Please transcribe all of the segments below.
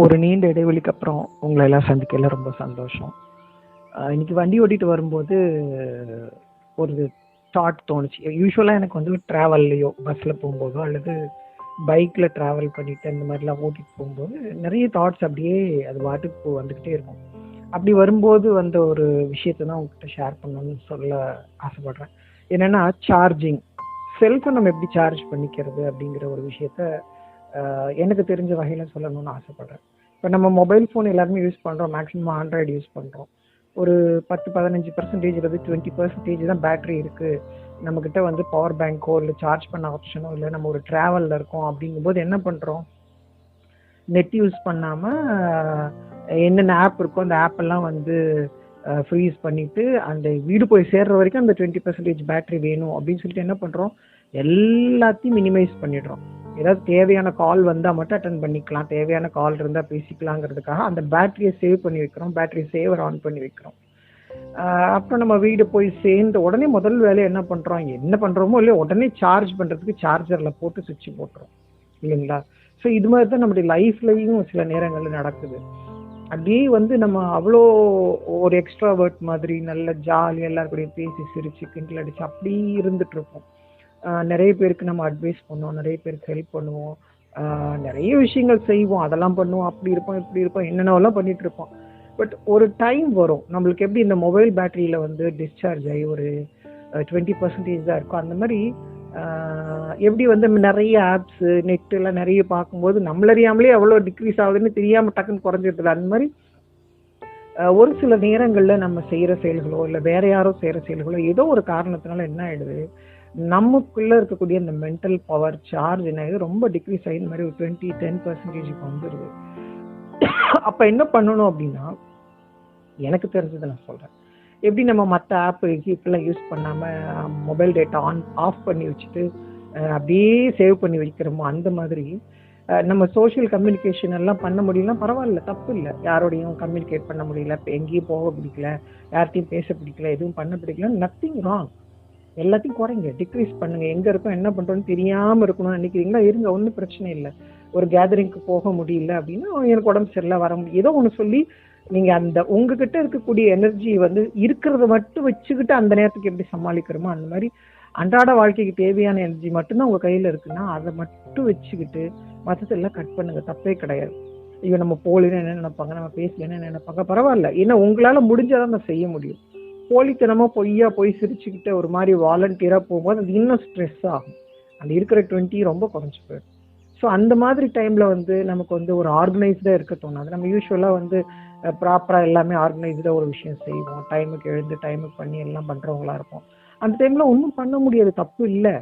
ஒரு நீண்ட இடைவெளிக்கு அப்புறம் உங்களை எல்லாம் சந்திக்கல ரொம்ப சந்தோஷம். இன்னைக்கு வண்டி ஓட்டிட்டு வரும்போது ஒரு தாட் தோணுச்சு. யூஸ்வலாக எனக்கு வந்து ட்ராவல்லையோ பஸ்ஸில் போகும்போதோ அல்லது பைக்கில் ட்ராவல் பண்ணிட்டு அந்த மாதிரிலாம் ஓட்டிட்டு போகும்போது நிறைய தாட்ஸ் அப்படியே அது பாட்டுக்கு வந்துக்கிட்டே இருக்கும். அப்படி வரும்போது வந்த ஒரு விஷயத்தை தான் உங்ககிட்ட ஷேர் பண்ணணும்னு சொல்ல ஆசைப்படுறேன். என்னென்னா சார்ஜிங் செல்ஃபை நம்ம எப்படி சார்ஜ் பண்ணிக்கிறது அப்படிங்கிற ஒரு விஷயத்த எனக்கு தெரிஞ்ச வகையில் சொல்லணும்னு ஆசைப்படுறேன். இப்போ நம்ம மொபைல் ஃபோன் எல்லாருமே யூஸ் பண்ணுறோம் மேக்ஸிமம் ஆண்ட்ராய்டு யூஸ் பண்ணுறோம் ஒரு பத்து பதினஞ்சு பர்சன்டேஜ் இல்லை டுவெண்ட்டி பர்சன்டேஜ் தான் பேட்டரி இருக்குது நம்மக்கிட்ட வந்து பவர் பேங்க்கோ இல்லை சார்ஜ் பண்ண ஆப்ஷனோ இல்லை நம்ம ஒரு ட்ராவலில் இருக்கோம் அப்படிங்கும்போது என்ன பண்ணுறோம் நெட் யூஸ் பண்ணாமல் என்னென்ன ஆப் இருக்கோ அந்த ஆப்பெல்லாம் வந்து ஃப்ரீஸ் பண்ணிவிட்டு அந்த வீடு போய் சேர்ற வரைக்கும் அந்த டுவெண்ட்டி பர்சன்டேஜ் பேட்டரி வேணும் அப்படின்னு சொல்லிட்டு என்ன பண்ணுறோம் எல்லாத்தையும் மினிமைஸ் பண்ணிடுறோம். ஏதாவது தேவையான கால் வந்தால் மட்டும் அட்டன் பண்ணிக்கலாம். தேவையான கால் இருந்தால் பேசிக்கலாங்கிறதுக்காக அந்த பேட்டரியை சேவ் பண்ணி வைக்கிறோம். பேட்டரி சேவர் ஆன் பண்ணி வைக்கிறோம். அப்புறம் நம்ம வீடு போய் சேர்ந்த உடனே முதல் வேலையை என்ன பண்ணுறோம் என்ன பண்ணுறோமோ இல்லையோ உடனே சார்ஜ் பண்ணுறதுக்கு சார்ஜரில் போட்டு சுவிட்ச் போட்டுரும். இல்லைங்களா? ஸோ இது மாதிரி தான் நம்முடைய லைஃப்லையும் சில நேரங்களில் நடக்குது. அப்படியே வந்து நம்ம அவ்வளோ ஒரு எக்ஸ்ட்ராவர்ட் மாதிரி நல்ல ஜாலியாக எல்லாருக்கூடயும் பேசி சிரிச்சு கிண்டல் அடிச்சு அப்படி இருந்துட்டு இருப்போம். நிறைய பேருக்கு நம்ம அட்வைஸ் பண்ணுவோம் நிறைய பேருக்கு ஹெல்ப் பண்ணுவோம். நிறைய விஷயங்கள் செய்வோம். அதெல்லாம் பண்ணுவோம். அப்படி இருப்போம் இப்படி இருப்போம். என்னென்னவெல்லாம் பண்ணிட்டு இருப்போம். பட் ஒரு டைம் வரும். நம்மளுக்கு எப்படி இந்த மொபைல் பேட்டரியில் வந்து டிஸ்சார்ஜ் ஆகி ஒரு டுவெண்ட்டி பர்சன்டேஜ் தான் இருக்கும் அந்த மாதிரி எப்படி வந்து நிறைய ஆப்ஸு நெட்டெல்லாம் நிறைய பார்க்கும்போது நம்மளறியாமலே எவ்வளோ டிக்ரீஸ் ஆகுதுன்னு தெரியாமல் டக்குன்னு குறைஞ்சிருதுல அந்த மாதிரி ஒரு சில நேரங்களில் நம்ம செய்கிற செயல்களோ இல்லை வேற யாரோ செய்கிற செயல்களோ ஏதோ ஒரு காரணத்தினால என்ன ஆகிடுது நமக்குள்ள இருக்கக்கூடிய அந்த மென்டல் பவர் சார்ஜ் என்ன ரொம்ப டிக்ரீஸ் ஆகி இந்த மாதிரி ஒரு டுவெண்ட்டி டென் பர்சன்டேஜுக்கு வந்துடுது அப்போ என்ன பண்ணணும் அப்படின்னா எனக்கு தெரிஞ்சதை நான் சொல்கிறேன் எப்படி நம்ம மற்ற ஆப் இப்பெல்லாம் யூஸ் பண்ணாமல் மொபைல் டேட்டா ஆன் ஆஃப் பண்ணி வச்சுட்டு அப்படியே சேவ் பண்ணி வைக்கிறோமோ அந்த மாதிரி நம்ம சோஷியல் கம்யூனிகேஷன் எல்லாம் பண்ண முடியலனா பரவாயில்ல தப்பு இல்லை. யாரோடையும் கம்யூனிகேட் பண்ண முடியல இப்போ எங்கேயும் போக பிடிக்கல யார்கிட்டையும் பேச பிடிக்கல எதுவும் பண்ண பிடிக்கல நத்திங் ராங் எல்லாத்தையும் குறைங்க டிக்ரீஸ் பண்ணுங்க. எங்க இருக்கோம் என்ன பண்றோம்னு தெரியாம இருக்கணும்னு நினைக்கிறீங்களா? இருங்க ஒன்றும் பிரச்சனை இல்லை. ஒரு கேதரிங்க்கு போக முடியல அப்படின்னா எனக்கு உடம்பு சரியில்லை வர முடியும் ஏதோ ஒன்று சொல்லி நீங்க அந்த உங்ககிட்ட இருக்கக்கூடிய எனர்ஜி வந்து இருக்கிறத மட்டும் வச்சுக்கிட்டு அந்த நேரத்துக்கு எப்படி சமாளிக்கிறோமோ அந்த மாதிரி அன்றாட வாழ்க்கைக்கு தேவையான எனர்ஜி மட்டும்தான் உங்க கையில இருக்குன்னா அதை மட்டும் வச்சுக்கிட்டு மற்றதெல்லாம் கட் பண்ணுங்க. தப்பே கிடையாது. ஐயோ நம்ம போலின்னு என்ன நினைப்பாங்க? நம்ம பேசலன்னு என்ன நினைப்பாங்க? பரவாயில்ல. ஏன்னா உங்களால முடிஞ்சாதான் நான் செய்ய முடியும். போலித்தனமா பொய்யா போய் சிரிச்சுக்கிட்டு ஒரு மாதிரி வாலண்டியரா போகும்போது அது இன்னும் ஸ்ட்ரெஸ் ஆகும். அந்த இருக்கிற டுவெண்ட்டி ரொம்ப குறைஞ்சு போயிடும். ஸோ அந்த மாதிரி டைம்ல வந்து நமக்கு வந்து ஒரு ஆர்கனைஸ்டாக இருக்க தோணாது. நம்ம யூஸ்வலாக வந்து ப்ராப்பராக எல்லாமே ஆர்கனைஸ்டாக ஒரு விஷயம் செய்வோம். டைமுக்கு எழுந்து டைமுக்கு பண்ணி எல்லாம் பண்ணுறவங்களா இருப்போம். அந்த டைம்ல ஒன்றும் பண்ண முடியாது. தப்பு இல்லை.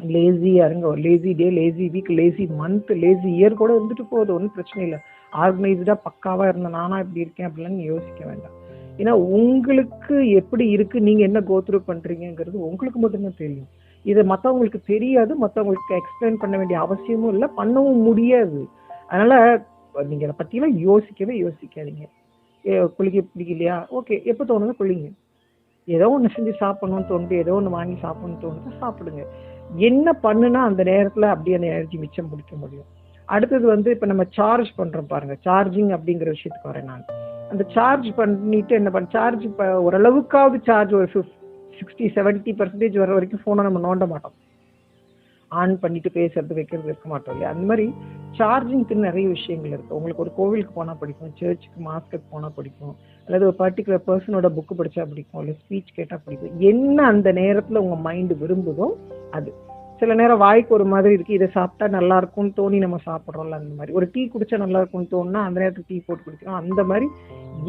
லேசியாக இருங்க. ஒரு lazy day lazy week lazy month lazy year கூட இருந்துட்டு போகுது. ஒன்றும் பிரச்சனை இல்லை. ஆர்கனைஸ்டாக பக்காவாக இருந்த நானா இப்படி இருக்கேன் அப்படிலாம் யோசிக்க வேண்டாம். ஏன்னா உங்களுக்கு எப்படி இருக்கு நீங்க என்ன கோத்ரூ பண்றீங்கங்கிறது உங்களுக்கு மட்டும்தான் தெரியும். இதை மற்றவங்களுக்கு தெரியாது மற்றவங்களுக்கு எக்ஸ்பிளைன் பண்ண வேண்டிய அவசியமும் இல்லை பண்ணவும் முடியாது. அதனால நீங்க அதை பத்தியெல்லாம் யோசிக்கவே யோசிக்காதீங்க. ஏ, குளிக்க பிடிக்கலையா? ஓகே எப்போ தோணுதோ குளிங்க. ஏதோ ஒன்று செஞ்சு சாப்பிடணும்னு தோணுது ஏதோ ஒன்று வாங்கி சாப்பிடணும்னு தோணுது சாப்பிடுங்க. என்ன பண்ணுனா அந்த நேரத்துல அப்படியே அந்த எனர்ஜி மிச்சம் பிடிக்க முடியும். அடுத்தது வந்து இப்போ நம்ம சார்ஜ் பண்றோம் பாருங்க சார்ஜிங் அப்படிங்கிற விஷயத்துக்கு வரேன் நான். அந்த சார்ஜ் பண்ணிட்டு என்ன பண்ண சார்ஜ் இப்போ ஓரளவுக்காவது சார்ஜ் ஒரு சிக்ஸ்டி செவன்ட்டி பர்சன்டேஜ் வர வரைக்கும் ஃபோனை நம்ம நோண்ட மாட்டோம். ஆன் பண்ணிட்டு பேசுறது வைக்கிறது இருக்க மாட்டோம் இல்லையா? அந்த மாதிரி சார்ஜிங்க்கு நிறைய விஷயங்கள் இருக்கு. உங்களுக்கு ஒரு கோவிலுக்கு போனால் பிடிக்கும் சர்ச்சுக்கு மாஸ்க்கு போனால் பிடிக்கும் அல்லது ஒரு பர்டிகுலர் பர்சனோட புக்கு படிச்சா பிடிக்கும் இல்லை ஸ்பீச் கேட்டால் பிடிக்கும். என்ன அந்த நேரத்தில் உங்கள் மைண்டு விரும்புதோ அது. சில நேரம் வாய்க்கு ஒரு மாதிரி இருக்கு. இதை சாப்பிட்டா நல்லா இருக்கும்னு தோணி நம்ம சாப்பிட்றோம்ல அந்த மாதிரி. ஒரு டீ குடிச்சா நல்லா இருக்கும்னு தோணுனா அந்த நேரத்துக்கு டீ போட்டு குடிக்கிறோம் அந்த மாதிரி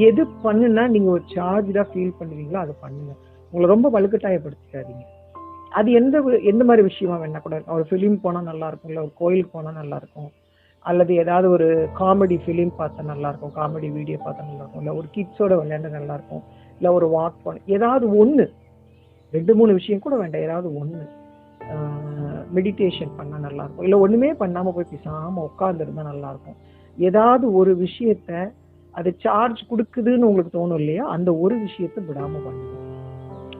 எது பண்ணுனா நீங்க ஒரு சார்ஜா ஃபீல் பண்ணுவீங்களோ அதை பண்ணுங்க. உங்களை ரொம்ப வலுக்கட்டாயப்படுத்திக்காதீங்க அது எந்த எந்த மாதிரி விஷயமா வேணா கூட இருக்கும். ஒரு ஃபிலிம் போனா நல்லா இருக்கும் இல்ல ஒரு கோயிலுக்கு போனா நல்லா இருக்கும். அல்லது ஏதாவது ஒரு காமெடி ஃபிலிம் பார்த்தா நல்லா இருக்கும் காமெடி வீடியோ பார்த்தா நல்லா இருக்கும். இல்ல ஒரு கிட்ஸோட விளையாண்டு நல்லா இருக்கும். இல்ல ஒரு வாக் போன ஏதாவது ஒண்ணு. ரெண்டு மூணு விஷயம் கூட வேண்டாம். ஏதாவது ஒன்று மெடிடேஷன் பண்ணால் நல்லா இருக்கும் இல்லை ஒன்றுமே பண்ணாமல் போய் பேசாமல் உட்காந்துருந்தா நல்லா இருக்கும் ஏதாவது ஒரு விஷயத்த அது சார்ஜ் கொடுக்குதுன்னு உங்களுக்கு தோணும் இல்லையா? அந்த ஒரு விஷயத்த விடாமல் பண்ணுங்க.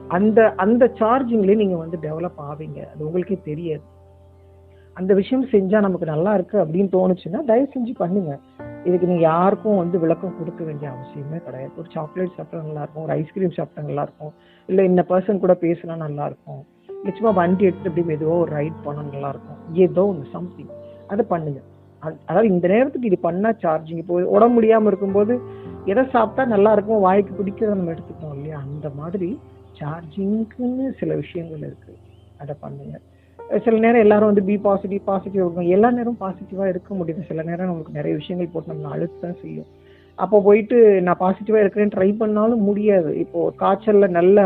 அந்த அந்த சார்ஜிங்லேயே நீங்கள் வந்து டெவலப் ஆவீங்க. அது உங்களுக்கே தெரியாது. அந்த விஷயம் செஞ்சால் நமக்கு நல்லா இருக்கு அப்படின்னு தோணுச்சுன்னா தயவு செஞ்சு பண்ணுங்க. இதுக்கு நீங்கள் யாருக்கும் வந்து விளக்கம் கொடுக்க வேண்டிய அவசியமே கிடையாது. ஒரு சாக்லேட் சாப்பிட்டா நல்லா இருக்கும் ஒரு ஐஸ்கிரீம் சாப்பிட்டா நல்லா இருக்கும் இல்லை இந்த பர்சன் கூட பேசினா நல்லா நிச்சயமா வண்டி எடுத்துட்டு அப்படி மெதுவாக ஒரு ரைட் பண்ணால் நல்லா இருக்கும். ஏதோ ஒன்று சம்திங் அதை பண்ணுங்க. அதாவது இந்த நேரத்துக்கு இது பண்ணா சார்ஜிங் இப்போ உடம்பு முடியாமல் இருக்கும்போது எதை சாப்பிட்டா நல்லா இருக்கும் வாய்க்கு பிடிக்கிறத நம்ம எடுத்துக்கோம் இல்லையா? அந்த மாதிரி சார்ஜிங்க்குன்னு சில விஷயங்கள் இருக்கு. அதை பண்ணுங்க. சில நேரம் எல்லாரும் வந்து பி பாசிட்டிவ் பாசிட்டிவ் இருக்கும். எல்லா நேரம் பாசிட்டிவாக இருக்க முடியுது. சில நேரம் நமக்கு நிறைய விஷயங்கள் போட்டு நம்ம அழுத்தான் செய்யும். அப்போ போயிட்டு நான் பாசிட்டிவாக இருக்கிறேன்னு ட்ரை பண்ணாலும் முடியாது. இப்போ காய்ச்சல்ல நல்ல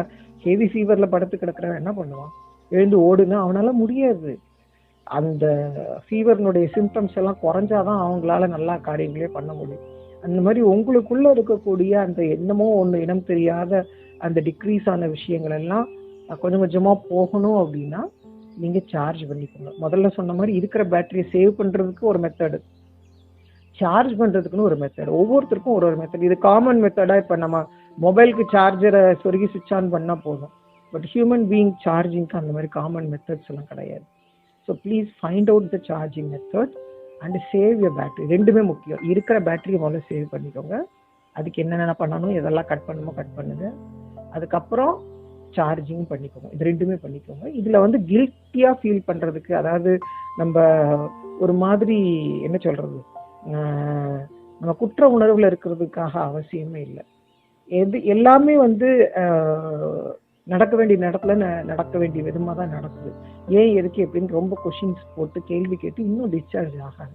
ஹெவி ஃபீவரில் படுத்து கிடக்குறவன் என்ன பண்ணுவான்? எழுந்து ஓடுனா அவனால முடியாது. அந்த ஃபீவர்னுடைய சிம்டம்ஸ் எல்லாம் குறைஞ்சாதான் அவங்களால நல்லா காரியங்களே பண்ண முடியும். அந்த மாதிரி உங்களுக்குள்ள இருக்கக்கூடிய அந்த என்னமோ ஒன்று இனம் தெரியாத அந்த டிக்ரீஸ் ஆன விஷயங்கள் எல்லாம் கொஞ்சம் கொஞ்சமா போகணும் அப்படின்னா நீங்க சார்ஜ் பண்ணிக்கணும் முதல்ல சொன்ன மாதிரி இருக்கிற பேட்டரியை சேவ் பண்றதுக்கு ஒரு மெத்தடு சார்ஜ் பண்றதுக்குன்னு ஒரு மெத்தட் ஒவ்வொருத்தருக்கும் ஒரு ஒரு மெத்தட் இது காமன் மெத்தடா இப்ப நம்ம மொபைலுக்கு சார்ஜரை சொருகி சுவிட்ச் ஆன் பண்ணா போதும். பட் ஹியூமன் பீயிங் சார்ஜிங்க்கு அந்த மாதிரி காமன் மெத்தட்ஸ் எல்லாம் கிடையாது. So please find out the charging method and save your battery ரெண்டுமே முக்கியம். இருக்கிற பேட்டரியை முதல்ல சேவ் பண்ணிக்கோங்க. அதுக்கு என்னென்ன பண்ணணும் எதெல்லாம் கட் பண்ணணுமோ கட் பண்ணுங்க. அதுக்கப்புறம் சார்ஜிங் பண்ணிக்கோங்க. இது ரெண்டுமே பண்ணிக்கோங்க. இதில் வந்து கில்ட்டியாக ஃபீல் பண்ணுறதுக்கு அதாவது நம்ம ஒரு மாதிரி என்ன சொல்கிறது நம்ம குற்ற உணர்வில் இருக்கிறதுக்காக அவசியமே இல்லை. எது எல்லாமே வந்து நடக்க வேண்டிய இடத்துல ந- நடக்க வேண்டிய விதமாக தான் நடக்குது. ஏன் எதுக்கு எப்படின்னு ரொம்ப கொஷின்ஸ் போட்டு கேள்வி கேட்டு இன்னும் டிஸ்சார்ஜ் ஆகாது.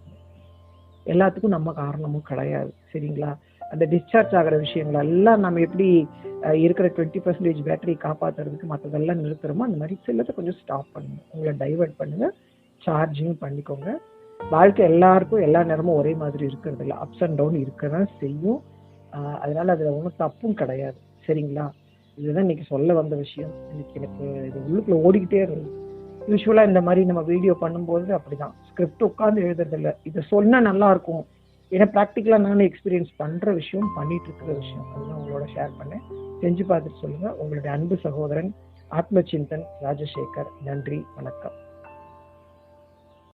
எல்லாத்துக்கும் நம்ம காரணமும் கிடையாது சரிங்களா? அந்த டிஸ்சார்ஜ் ஆகிற விஷயங்கள் எல்லாம் நம்ம எப்படி இருக்கிற டுவெண்ட்டி பர்சன்டேஜ் பேட்டரி காப்பாத்துறதுக்கு மற்றதெல்லாம் நிறுத்துறோமோ அந்த மாதிரி செல்லத்தை கொஞ்சம் ஸ்டாப் பண்ணுங்க. உங்களை டைவர்ட் பண்ணுங்க சார்ஜிங் பண்ணிக்கோங்க. வாழ்க்கை எல்லாருக்கும் எல்லா நேரமும் ஒரே மாதிரி இருக்கிறது இல்லை அப்ஸ் அண்ட் டவுன் இருக்க தான் செய்யும் அதனால அதில் ஒன்றும் தப்பும் கிடையாது சரிங்களா? இதுதான் இன்னைக்கு சொல்ல வந்த விஷயம். இன்னைக்கு எனக்கு இது உள்ளுக்குள்ள ஓடிக்கிட்டே இருந்தது யூஸ்வலாக இந்த மாதிரி நம்ம வீடியோ பண்ணும்போது அப்படிதான். ஸ்கிரிப்ட் உட்காந்து எழுதுறது இல்லை இதை சொன்னா நல்லா இருக்கும். ஏன்னா ப்ராக்டிக்கலாக நானும் எக்ஸ்பீரியன்ஸ் பண்ற விஷயம் பண்ணிட்டு இருக்கிற விஷயம். அதுதான் உங்களோட ஷேர் பண்ணேன். செஞ்சு பார்த்துட்டு சொல்லுங்க. உங்களுடைய அன்பு சகோதரன் ஆத்ம சிந்தன் ராஜசேகர். நன்றி. வணக்கம்.